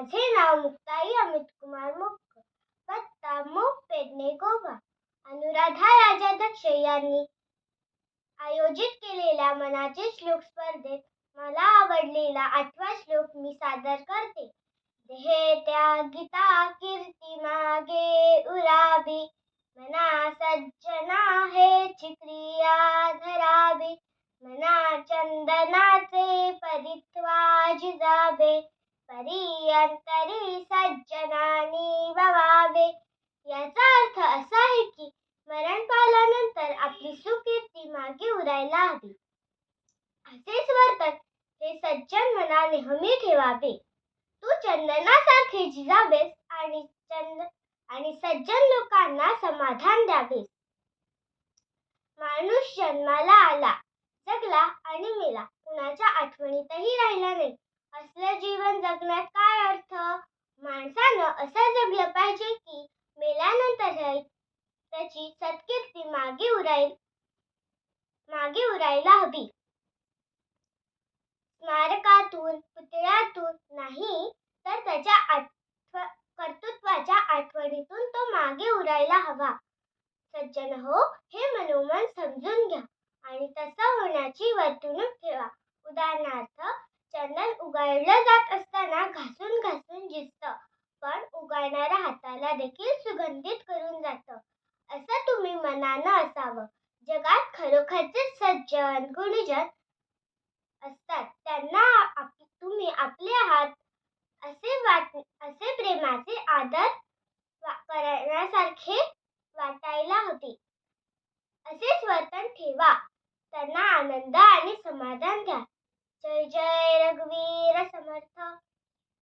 माझे नाव मुक्ताई अमित कुमार मुक्क पत्ता मुख पेडणे गोवा. अनुराधा राजा दक्ष यांनी आयोजित केलेल्या मनाचे श्लोक स्पर्धेत मला आवडलेला आठवा श्लोक मी सादर करते. देहे त्यागिता कीर्ती मागे उरावी. मना सज्जना हे क्रिया धरावी मना चंदनाचे परित्वा जिजावे परी अंतरी सज्जनानी ववावे याचा अर्थ असा आहे की मरण पावल्यानंतर आपली सुकीर्ती मागे उरायला हवी. असेच वर्तन हे सज्जन मना नेहमी ठेवावे. तू चंदनासारखे जिजावेस आणि चंद आणि सज्जन लोकांना समाधान द्यावेस. माणूस जन्माला आला जगला आणि मेला कुणाच्या आठवणीतही राहिला नाही. असलं जीवन जगण्यात काय अर्थ? माणसानं असं जगलं पाहिजे की मेल्यानंतर त्याची सत्कीर्ती मागे उराईल. मागे उरायला हवी. स्मारकातून पुतळ्यातून नाही तर त्याच्या आठव कर्तृत्वाच्या आठवणीतून तो मागे उरायला हवा. सज्जन हो हे मनोमन समजून घ्या आणि तसं होण्याची वर्तणूक ठेवा. उदाहरणार्थ चंदन जात असताना घासून घासून जिजतं पण उगाळणाऱ्या हाताला देखील सुगंधित करून जातं. असं तुम्ही मनानं असावं. जगात खरोखरचे सज्जन गुणीजन असतात. त्यांना आप, तुम्ही आपले हात असे वाट असे प्रेमाचे आदर करण्यासारखे वाटायला होते. असेच वर्तन ठेवा. त्यांना आनंद आणि समाधान द्या. जय जय रघुवीर! समर्थ